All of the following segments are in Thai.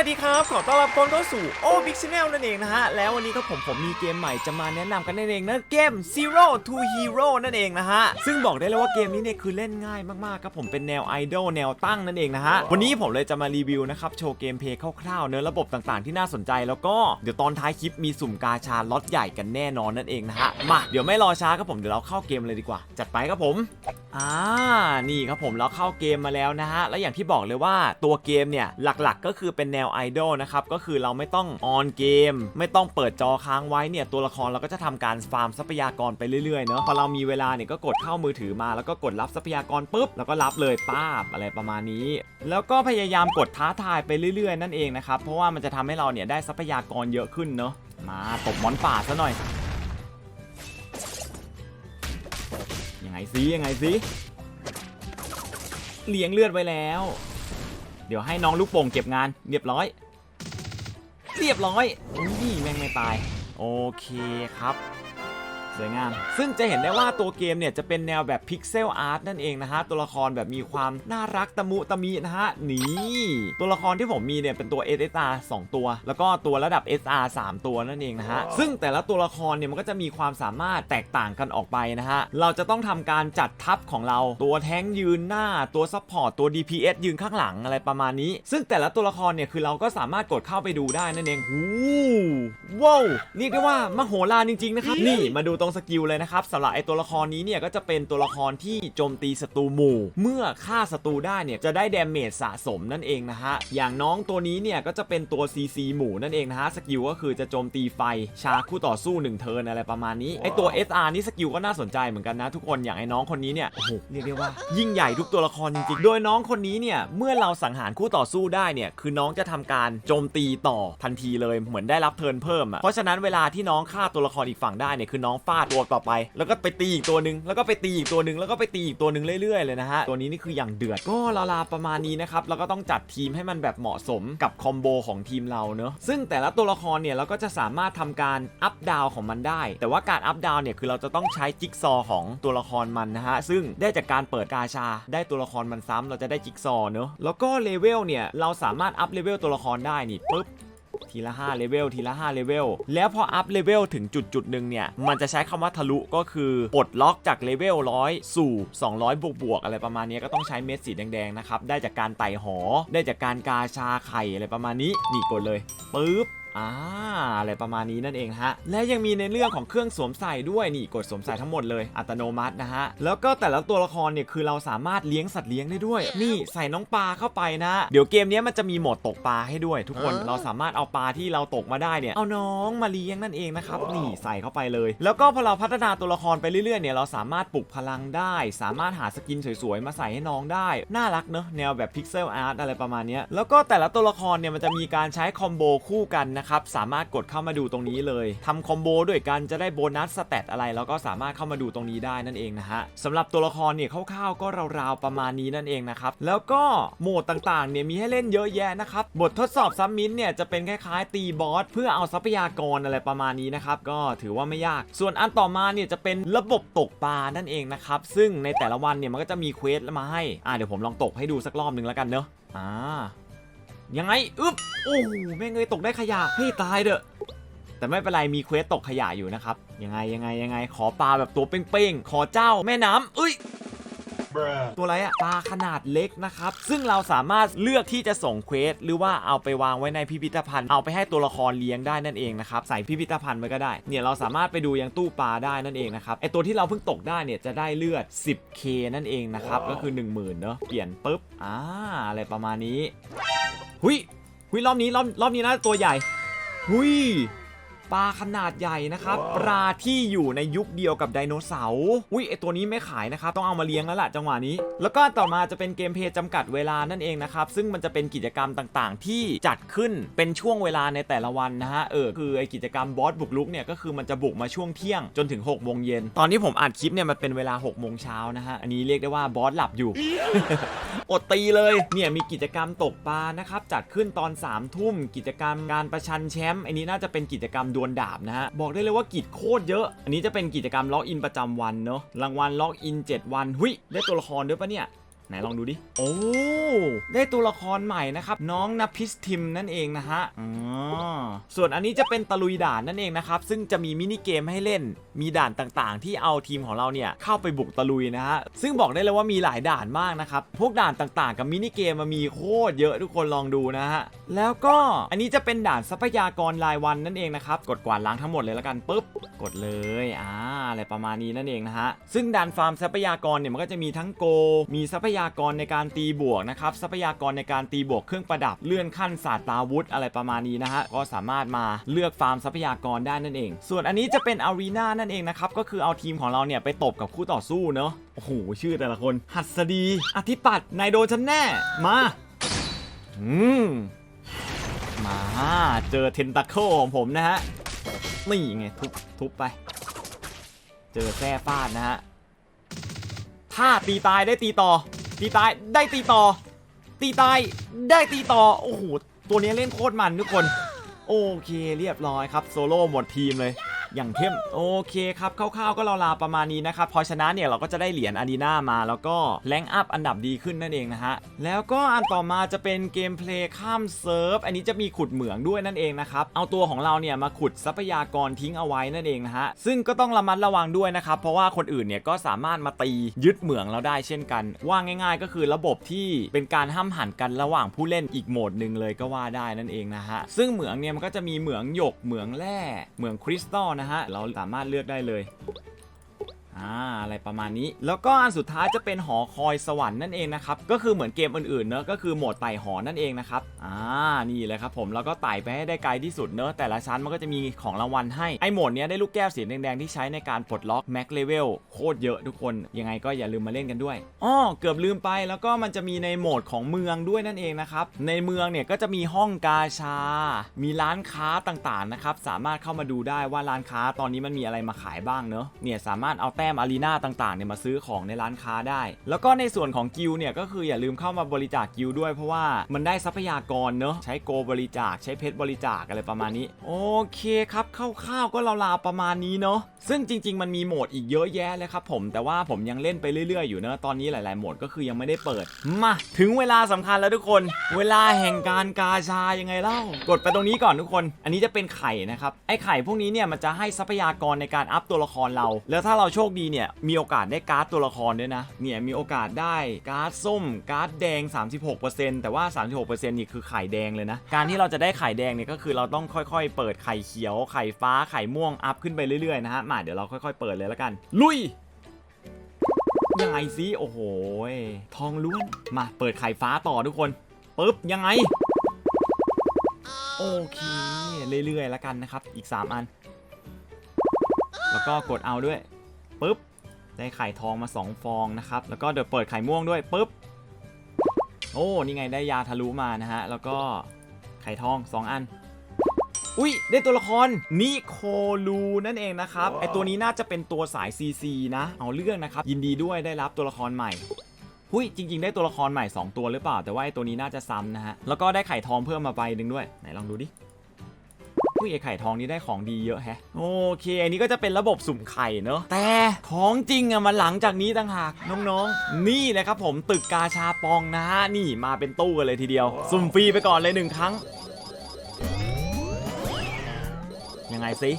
วัสดีครับ ขอต้อนรับคนเข้าสู่โอบิ๊กชแนลนั่นเองนะฮะ แล้ววันนี้ก็ผมผมมีเกมใหม่จะมาแนะนำกันนั่นเองนะเกม Zero to Hero นั่นเองนะฮะ ซึ่งบอกได้เลยว่าเกมนี้เนี่ยคือเล่นง่ายมากๆครับผมเป็นแนวไอดอลแนวตั้งนั่นเองนะฮะ วันนี้ผมเลยจะมารีวิวนะครับ โชว์เกมเพย์คร่าวๆเนื้อระบบต่างๆที่น่าสนใจแล้วก็เดี๋ยวตอนท้ายคลิปมีสุ่มกาชาล็อตใหญ่กันแน่นอนนั่นเองนะฮะมาเดี๋ยวไม่รอช้าครับผมเดี๋ยวเราเข้าเกมเลยดีกว่า จัดไปครับผมอ่านี่ครับผมเราเข้าเกมมาแล้วนะฮะและอย่างที่บอกเลยว่าตัวเกมเนี่ยหลักๆ ก็คือเป็นแนวไอดอลนะครับก็คือเราไม่ต้องออนเกม ไม่ต้องเปิดจอค้างไว้เนี่ยตัวละครเราก็จะทำการฟาร์มทรัพยากรไปเรื่อยๆเนอะพอเรามีเวลาเนี่ยก็กดเข้ามือถือมาแล้วก็กดรับทรัพยากรปุ๊บแล้วก็รับเลยป้าบอะไรประมาณนี้ แล้วก็พยายามกดท้าทายไปเรื่อยๆ นั่นเองนะครับเพราะว่ามันจะทำให้เราเนี่ยได้ทรัพยากรเยอะขึ้นเนอะมาตบหมอนป่าซะหน่อยยังไงซิยังไงซิเลี้ยงเลือดไว้แล้ว เดี๋ยวให้น้องลูกโป่งเก็บงานเรียบร้อย เรียบร้อยอุ้ยแม่งไม่ตาย โอเคครับ สวยงาม ซึ่งจะเห็นได้ว่าตัวเกมเนี่ยจะเป็นแนวแบบพิกเซลอาร์ตนั่นเองนะฮะ ตัวละครแบบมีความน่ารักตะมุตะมินะฮะ นี่ ตัวละครที่ผมมีเนี่ยเป็นตัว SSR 2 ตัว แล้วก็ตัวระดับ SR 3 ตัวนั่นเองนะฮะ ซึ่งแต่ละตัวละครเนี่ยมันก็จะมีความสามารถแตกต่างกันออกไปนะฮะ เราจะต้องทำการจัดทัพของเราตัวแท้งยืนหน้าตัวซัพพอร์ตตัว DPS ยืนข้างหลังอะไรประมาณนี้ ซึ่งแต่ละตัวละครเนี่ยคือเราก็สามารถกดเข้าไปดูได้นั่นเองหูว้าวเรียกได้ว่ามโหฬารจริงๆนะครับนี่มาดูตรงสกิลเลยนะครับสำหรับไอตัวละครนี้เนี่ยก็จะเป็นตัวละครที่โจมตีศัตรูหมู่ เมื่อฆ่าศัตรูได้เนี่ยจะได้เดาเมจสะสมนั่นเองนะฮะอย่างน้องตัวนี้เนี่ยก็จะเป็นตัว CC หมู่นั่นเองนะฮะสกิลก็คือจะโจมตีไฟชาร์คู่ต่อสู้1เทิร์นอะไรประมาณนี้ไอตัว SR นี่สกิลก็น่าสนใจเหมือนกันนะ ทุกคนอย่างไอ้น้องคนนี้เนี่ยโอ้โหเรียกได้ว่า ยิ่งใหญ่ทุกตัวละครจริงๆโดยน้องคนนี้เนี่ยเมื่อเราสังหารคู่ต่อสู้ได้เนี่ยคือน้องจะทำการโจมตีต่อทันทีเลยเหมือนได้รับเทิร์นเพิ่มอะเพราะฉะนั้นเวลาที่น้องฆ่าตัวละครอีกฝั่งได้เนี่ยคือน้องฟาดตัวต่อไป แล้วก็ไปตีอีกตัวหนึ่งแล้วก็ไปตีอีกตัวหนึ่งแล้วก็ไปตีอีกตัวหนึ่งเรื่อยๆเลยนะฮะตัวนี้นี่คืออย่างเดือดก็ลาๆประมาณนี้นะครับแล้วก็ต้องจัดทีมให้มันแบบเหมาะสมกับคอมโบของทีมเราเนอะซึ่งแต่ละตัวละครเนี่ยเราก็จะสามารถทำการอัพดาวของมันได้ แต่ว่าการอัพดาวเนี่ยคือเราจะต้องใช้จิ๊กซอของตัวละครมันนะฮะซึ่งได้จากการเปิดกาชา ได้ตัวละครมันซ้ำเราจะได้จิ๊กซอเนอะแล้วก็เลเวลเนี่ยเราสามารถอัพเลเวลตัวละครได้นี่ปุ๊บ ทีละ5เลเวลทีละ5เลเวลแล้วพออัพเลเวลถึงจุดจุดๆหนึ่งเนี่ย มันจะใช้คำว่าทะลุก็คือปลดล็อกจากเลเวลร้อยสู่ 200 บวกบวกอะไรประมาณนี้ก็ต้องใช้เม็ดสีแดงๆนะครับ ได้จากการไต่หอ ได้จากการกาชาไข่อะไรประมาณนี้ นี่กดเลยปึ๊บ อ่าอะไรประมาณนี้นั่นเองฮะ และยังมีในเรื่องของเครื่องสวมใส่ด้วยนี่กดสวมใส่ทั้งหมดเลยอัตโนมัตินะฮะ แล้วก็แต่ละตัวละครเนี่ยคือเราสามารถเลี้ยงสัตว์เลี้ยงได้ด้วย นี่ใส่น้องปลาเข้าไปนะ เดี๋ยวเกมเนี้ยมันจะมีโหมดตกปลาให้ด้วย ทุกคนเราสามารถเอาปลาที่เราตกมาได้เนี่ยเอาน้องมาเลี้ยงนั่นเองนะครับนี่ใส่เข้าไปเลย แล้วก็พอเราพัฒนาตัวละครไปเรื่อยๆเนี่ยเราสามารถปลุกพลังได้ สามารถหาสกินสวยๆมาใส่ให้น้องได้น่ารักเนอะแนวแบบพิกเซลอาร์ตอะไรประมาณเนี้ยแล้วก็แต่ละตัวละครเนี่ยมันจะมีการใช้คอมโบคู่กันนะครับสามารถกดเข้ามาดูตรงนี้เลยทำคอมโบด้วยกันจะได้โบนัสสเตตอะไรแล้วก็สามารถเข้ามาดูตรงนี้ได้นั่นเองนะฮะสำหรับตัวละครเนี่ยคร่าวๆก็ราวๆประมาณนี้นั่นเองนะครับแล้วก็โหมดต่างๆเนี่ยมีให้เล่นเยอะแยะนะครับบททดสอบซัมมินเนี่ยจะเป็นคล้ายๆตีบอสเพื่อเอาทรัพยากรอะไรประมาณนี้นะครับก็ถือว่าไม่ยาก ส่วนอันต่อมาเนี่ยจะเป็นระบบตกปลานั่นเองนะครับซึ่งในแต่ละวันเนี่ยมันก็จะมีเควสมาให้อ่าเดี๋ยวผมลองตกให้ดูสักรอบหนึ่งแล้วกันเนอะอ่า ยังไงอึ๊บโอ้โหแม่งเงยตกได้ขยะให้ตายเด้อแต่ไม่เป็นไรมีเควสตกขยะอยู่นะครับ ยังไงยังไงยังไงขอปลาแบบตัวเป้งๆ ขอเจ้าแม่น้ำเอ้ย ตัวอะไรอะปลาขนาดเล็กนะครับ ซึ่งเราสามารถเลือกที่จะส่งเควสหรือว่าเอาไปวางไว้ในพิพิธภัณฑ์ เอาไปให้ตัวละครเลี้ยงได้นั่นเองนะครับ ใส่พิพิธภัณฑ์ไว้ก็ได้ เนี่ยเราสามารถไปดูยังตู้ปลาได้นั่นเองนะครับ ไอตัวที่เราเพิ่งตกได้เนี่ยจะได้เลือด 10k นั่นเองนะครับ ก็คือ 10,000เนอะเปลี่ยนปุ๊บ อ่า อะไรประมาณนี้ หุยหุยรอบนี้รอบรอบนี้น่าจะตัวใหญ่ หุย ปลาขนาดใหญ่นะครับ ปลาที่อยู่ในยุคเดียวกับไดโนเสาร์อุ้ยไอตัวนี้ไม่ขายนะครับ ต้องเอามาเลี้ยงแล้วล่ะจังหวะนี้ แล้วก็ต่อมาจะเป็นเกมเพลย์จำกัดเวลานั่นเองนะครับ ซึ่งมันจะเป็นกิจกรรมต่างๆ ที่จัดขึ้นเป็นช่วงเวลาในแต่ละวันนะฮะ เออ คือไอกิจกรรมบอสบุกลุกเนี่ยก็คือมันจะบุกมาช่วงเที่ยงจนถึง6โมงเย็น ตอนนี้ผมอัดคลิปเนี่ยมันเป็นเวลา6โมงเช้านะฮะ อันนี้เรียกได้ว่าบอสหลับอยู่ อดตีเลย เนี่ยมีกิจกรรมตกปลานะครับ จัดขึ้นตอน3ามทุ่มกิจกรรมการประชันแชมป์อันนี้น่าจะเป็นกิจกรรมดวลดาบนะฮะ บอกได้เลยว่ากิจโคตรเยอะ อันนี้จะเป็นกิจกรรมล็อกอินประจำวันเนาะ รางวัลล็อกอิน 7 วัน หุยได้ตัวละครด้วยปะเนี่ย ไหนลองดูดิ โอ้ ได้ตัวละครใหม่นะครับ น้องนพิสทิมนั่นเองนะฮะอ๋อส่วนอันนี้จะเป็นตะลุยด่านนั่นเองนะครับ ซึ่งจะมีมินิเกมให้เล่น มีด่านต่างๆ ที่เอาทีมของเราเนี่ยเข้าไปบุกตะลุยนะฮะ ซึ่งบอกได้เลยว่ามีหลายด่านมากนะครับ พวกด่านต่างๆ กับมินิเกมมันมีโคตรเยอะทุกคนลองดูนะฮะ แล้วก็อันนี้จะเป็นด่านทรัพยากรรายวันนั่นเองนะครับ กดกวาดล้างทั้งหมดเลยแล้วกันปุ๊บ กดเลย อ่า อะไรประมาณนี้นั่นเองนะฮะ ซึ่งด่านฟาร์มทรัพยากรเนี่ยมันก็จะมีทั้งโก มีทรัพยากรในการตีบวกนะครับทรัพยากรในการตีบวกเครื่องประดับเลื่อนขั้นศาสตราวุธอะไรประมาณนี้นะฮะก็สามารถมาเลือกฟาร์มทรัพยากรได้นั่นเอง ส่วนอันนี้จะเป็นอารีนานั่นเองนะครับก็คือเอาทีมของเราเนี่ยไปตบกับคู่ต่อสู้เนอะโอ้โหชื่อแต่ละคน หัสดี อธิปัตย์นายโดนฉันแน่มาอืมมาเจอเทนตาเคิลของผมนะฮะนี่ไงทุบทุบไป เจอแท้ฟาดนะฮะถ้าตีตายได้ตีต่อ ตีตายได้ตีต่อ ตีตายได้ตีต่อโอ้โหตัวนี้เล่นโคตรมันทุกคน โอเคเรียบร้อยครับโซโล่หมดทีมเลย อย่างเข้มโอเคครับคร่าวๆก็ราวๆประมาณนี้นะครับพอชนะเนี่ยเราก็จะได้เหรียญอารีนามาแล้วก็แรงอัพอันดับดีขึ้นนั่นเองนะฮะแล้วก็อันต่อมาจะเป็นเกมเพลย์ข้ามเซิร์ฟอันนี้จะมีขุดเหมืองด้วยนั่นเองนะครับเอาตัวของเราเนี่ยมาขุดทรัพยากรทิ้งเอาไว้นั่นเองนะฮะซึ่งก็ต้องระมัดระวังด้วยนะครับเพราะว่าคนอื่นเนี่ยก็สามารถมาตียึดเหมืองเราได้เช่นกัน ว่าง่าย ๆ ก็คือระบบที่เป็นการห้ามหันกันระหว่างผู้เล่นอีกโหมดหนึ่งเลยก็ว่าได้นั่นเองนะฮะซึ่งเหมืองเนี่ยมันก็จะมีเหมืองหยกเหมืองแร่เหมืองคริสตัลนะฮะ เราสามารถเลือกได้เลย อ่าอะไรประมาณนี้ แล้วก็อันสุดท้ายจะเป็นหอคอยสวรรค์นั่นเองนะครับก็คือเหมือนเกมอื่นๆเนอะก็คือโหมดไต่หอนั่นเองนะครับอ่านี่เลยครับผมแล้วก็ไต่ไปให้ได้ไกลที่สุดเนอะแต่ละชั้นมันก็จะมีของรางวัลให้ไอโหมดเนี้ยได้ลูกแก้วสีแดงๆที่ใช้ในการปลดล็อกแม็กเลเวลโคตรเยอะทุกคน ยังไงก็อย่าลืมมาเล่นกันด้วยอ้อเกือบลืมไปแล้วก็มันจะมีในโหมดของเมืองด้วยนั่นเองนะครับในเมืองเนี่ยก็จะมีห้องกาชา มีร้านค้าต่างๆนะครับสามารถเข้ามาดูได้ว่าร้านค้าตอนนี้มันมีอะไรมาขายบ้างเนอะเนี่ยสามารถเอาแต้มอารีนาต่างๆเนี่ยมาซื้อของในร้านค้าได้ แล้วก็ในส่วนของกิลด์เนี่ยก็คืออย่าลืมเข้ามาบริจาคกิลด์ด้วยเพราะว่ามันได้ทรัพยากรเนอะใช้โกบริจาคใช้เพชรบริจาคอะไรประมาณนี้ โอเคครับคร่าวๆก็ราวๆประมาณนี้เนอะซึ่งจริง ๆ มันมีโหมดอีกเยอะแยะเลยครับผมแต่ว่าผมยังเล่นไปเรื่อยๆอยู่เนอะตอนนี้หลาย ๆโหมดก็คือยังไม่ได้เปิดมาถึงเวลาสำคัญแล้วทุกคน เวลาแห่งการกาชายังไงเล่ากดไปตรงนี้ก่อนทุกคน อันนี้จะเป็นไข่นะครับไอ้ไข่พวกนี้เนี่ยมันจะให้ทรัพยากรในการอัพตัวละครเรา แล้วถ้าเราโชคดีเนี่ยมีโอกาสได้การ์ดตัวละครด้วยนะเนี่ยมีโอกาสได้การ์ดส้มการ์ดแดง 36%แต่ว่า 36%นี่คือไข่แดงเลยนะ การที่เราจะได้ไข่แดงเนี่ยก็คือเราต้องค่อยๆ เปิดไข่เขียวไข่ฟ้าไข่ม่วงอัพขึ้นไปเรื่อยๆนะฮะมาเดี๋ยวเราค่อยๆเปิดเลยแล้วกัน ลุยยังไงสิโอ้โหทองล้วนมาเปิดไข่ฟ้าต่อทุกคนปึ๊บยังไงโอเคเรื่อยๆแล้วกันนะครับ อีก 3 อัน แล้วก็กดเอาด้วย ปึ๊บ ได้ไข่ทองมา 2 ฟองนะครับ แล้วก็เดี๋ยวเปิดไข่ม่วงด้วยปึ๊บ โอ้ นี่ไงได้ยาทะลุมานะฮะ แล้วก็ไข่ทอง 2 อัน อุ้ยได้ตัวละครนิโคลูนั่นเองนะครับ ไอตัวนี้น่าจะเป็นตัวสาย CC นะ เอาเรื่องนะครับ ยินดีด้วยได้รับตัวละครใหม่หุยจริง ๆ ได้ตัวละครใหม่ 2 ตัวหรือเปล่า แต่ว่าไอตัวนี้น่าจะซ้ำนะฮะ แล้วก็ได้ไข่ทองเพิ่มมาใบหนึ่งด้วย ไหนลองดูดิ หุยไอไข่ทองนี้ได้ของดีเยอะแฮะ โอเค อันนี้ก็จะเป็นระบบสุ่มไข่เนอะแต่ของจริงอะมันหลังจากนี้ต่างหากน้องๆ นี่เลยครับผมตึกกาชาปองนะฮะนี่มาเป็นตู้กันเลยทีเดียว สุ่มฟรีไปก่อนเลยหนึ่งครั้ง ยังไงสิ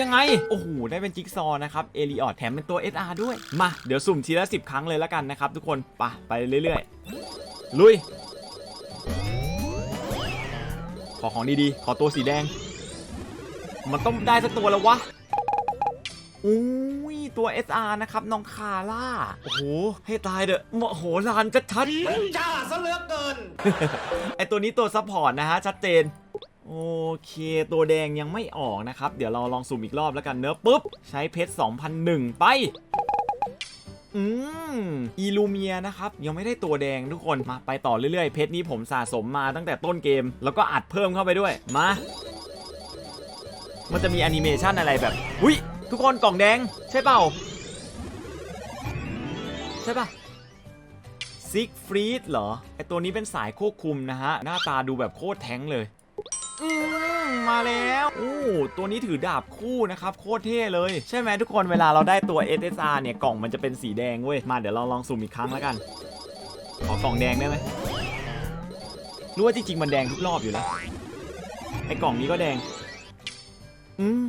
ยังไง โอ้โห ได้เป็นจิ๊กซอว์นะครับ เอลิออดแถมเป็นตัว SR ด้วย มา เดี๋ยวสุ่มทีละ 10 ครั้งเลยแล้วกันนะครับทุกคน ไปะไปเรื่อยๆ ลุย อของดีๆ ขอตัวสีแดง มันต้องได้สักตัวแล้ววะอุ้ยตัว SR นะครับ น้องคาร่า โอ้โห ให้ตายเด้อโมโหลานชัดๆจ้าซะเหลือเกิน ไอตัวนี้ตัวซัพพอร์ตนะฮะ ชัดเจน โอเค ตัวแดงยังไม่ออกนะครับ เดี๋ยวเราลองสุ่มอีกรอบแล้วกันเนอะปุ๊บ ใช้เพชร2001 ไป อืมอีลูเมียนะครับ ยังไม่ได้ตัวแดงทุกคนมาไปต่อเรื่อยๆ เพชรนี้ผมสะสมมาตั้งแต่ต้นเกม แล้วก็อัดเพิ่มเข้าไปด้วย มา มันจะมีแอนิเมชันอะไรแบบอุ้ยทุกคนกล่องแดง ใช่เปล่า ใช่ป่ะซิกฟรีดเหรอไอตัวนี้เป็นสายควบคุมนะฮะ หน้าตาดูแบบโคตรแท้งเลย อืมมาแล้วโอ้ตัวนี้ถือดาบคู่นะครับ โคตรเท่เลย ใช่ไหมทุกคนเวลาเราได้ตัว SSR เนี่ย กล่องมันจะเป็นสีแดงเว้ย มาเดี๋ยวเราลองสุ่มอีกครั้งแล้วกัน ขอกล่องแดงได้ไหมรู้ว่าจริงๆ มันแดงทุกรอบอยู่แล้ว ไอ้กล่องนี้ก็แดง อืม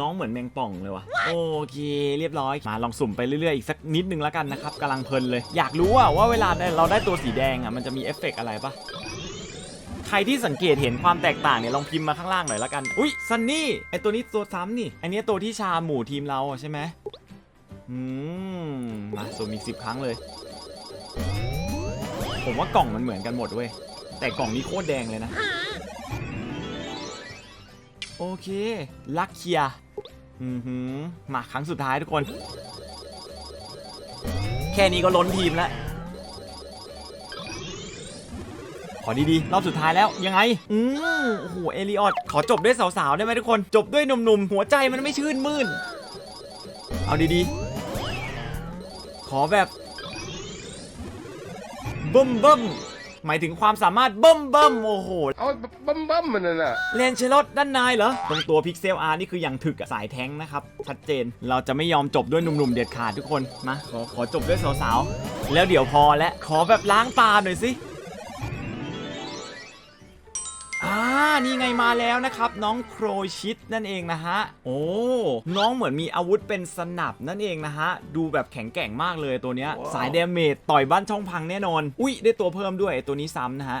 น้องเหมือนแมงป่องเลยว่ะโอเค เรียบร้อยมาลองสุ่มไปเรื่อยๆอีกสักนิดนึงแล้วกันนะครับกำลังเพลินเลย อยากรู้ว่าเวลาเราได้ตัวสีแดงอะมันจะมีเอฟเฟกต์อะไรปะ ใครที่สังเกตเห็นความแตกต่างเนี่ยลองพิมพ์มาข้างล่างหน่อยแล้วกัน อุ้ยซันนี่ไอตัวนี้ตัวซ้ำนี่อันนี้ตัวที่ชาหมู่ทีมเราใช่ไหมอืมมาสุ่มอีกสิบครั้งเลย ผมว่ากล่องมันเหมือนกันหมดเว้ยแต่กล่องนี้โคตรแดงเลยนะ โอเคลักเคียอือหือมาครั้งสุดท้ายทุกคน แค่นี้ก็ล้นทีมแล้ว อดีๆ รอบสุดท้ายแล้วยังไง อืมโอ้โหเอลิออดขอจบด้วยสาวๆ ได้ไหมทุกคน จบด้วยหนุ่มๆ หัวใจมันไม่ชื่นมื่น เอาดีๆ ขอแบบเบิ่มเบิ่มหมายถึงความสามารถเบิ่มเบิ่มโอ้โห เอาบั้มบั้มมันนั่นน่ะเลนเชลอตด้านในเหรอ ตรงตัวพิกเซลอาร์นี่คืออย่างถึกอะสายแท้งนะครับ ชัดเจน เราจะไม่ยอมจบด้วยหนุ่มๆเด็ดขาดทุกคน มา ขอขอจบด้วยสาวๆ แล้วเดี๋ยวพอและ ขอแบบล้างตาหน่อยสิ อ่านี่ไงมาแล้วนะครับน้องโครชิตนั่นเองนะฮะโอ้น้องเหมือนมีอาวุธเป็นสนับนั่นเองนะฮะดูแบบแข็งแกร่งมากเลยตัวเนี้ย สายเดเมจต่อยบ้านช่องพังแน่นอน อุ้ยได้ตัวเพิ่มด้วยตัวนี้ซ้ำนะฮะ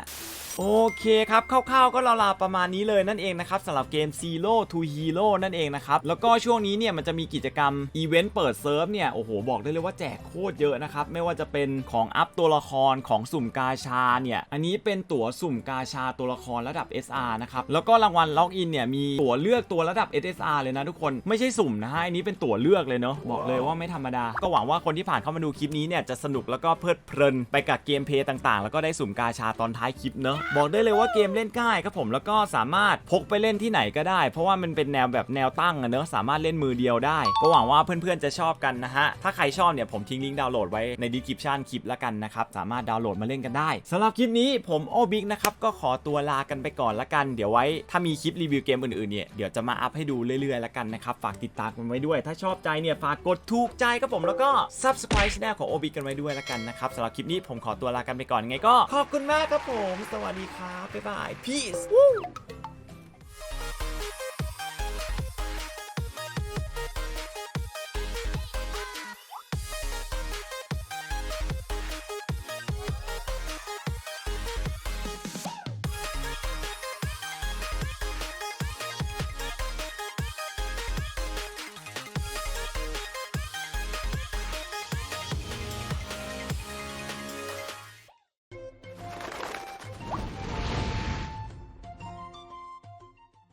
โอเคครับคร่าวๆก็ราวๆประมาณนี้เลยนั่นเองนะครับสำหรับเกม Zero to Hero นั่นเองนะครับแล้วก็ช่วงนี้เนี่ยมันจะมีกิจกรรมอีเวนต์เปิดเซิร์ฟเนี่ยโอ้โหบอกได้เลยว่าแจกโคตรเยอะนะครับไม่ว่าจะเป็นของอัพตัวละครของสุ่มกาชาเนี่ยอันนี้เป็นตั๋วสุ่มกาชาตัวละครระดับ SR นะครับแล้วก็รางวัลล็อกอินเนี่ยมีตั๋วเลือกตัวระดับ SSR เลยนะทุกคนไม่ใช่สุ่มนะฮะอันนี้เป็นตั๋วเลือกเลยเนาะบอกเลยว่าไม่ธรรมดา ก็หวังว่าคนที่ผ่านเข้ามาดูคลิปนี้เนี่ยจะสนุกแล้วก็เพลิดเพลินไปกับเกมเพลย์ต่างๆ แล้วก็ได้สุ่มกาชาตอนท้ายคลิปเนาะบอกได้เลยว่าเกมเล่นง่ายครับผมแล้วก็สามารถพกไปเล่นที่ไหนก็ได้ เพราะว่ามันเป็นแนวแบบแนวตั้งอะเนอะสามารถเล่นมือเดียวได้ ก็หวังว่าเพื่อนๆจะชอบกันนะฮะ ถ้าใครชอบเนี่ยผมทิ้งลิงก์ดาวน์โหลดไว้ในดีคริปชันคลิปแล้วกันนะครับ สามารถดาวน์โหลดมาเล่นกันได้สำหรับคลิปนี้ผมโอบิกนะครับก็ขอตัวลากันไปก่อนละกัน เดี๋ยวไว้ถ้ามีคลิปรีวิวเกมอื่นๆเนี่ยเดี๋ยวจะมาอัพให้ดูเรื่อยๆล้วกันนะครับฝากติดตามกันไว้ด้วย ถ้าชอบใจเนี่ยฝากกดถูกใจครับผมแล้วก็ subscribe channel ของโอบิกกันไว้ด้วยละกันนะครับสำหรับคลิปนี้ผมขอตัวลากันไปก่อนไงก็ขอบคุณมากครับผมสวัสดีดีครับบ๊ายบาย peace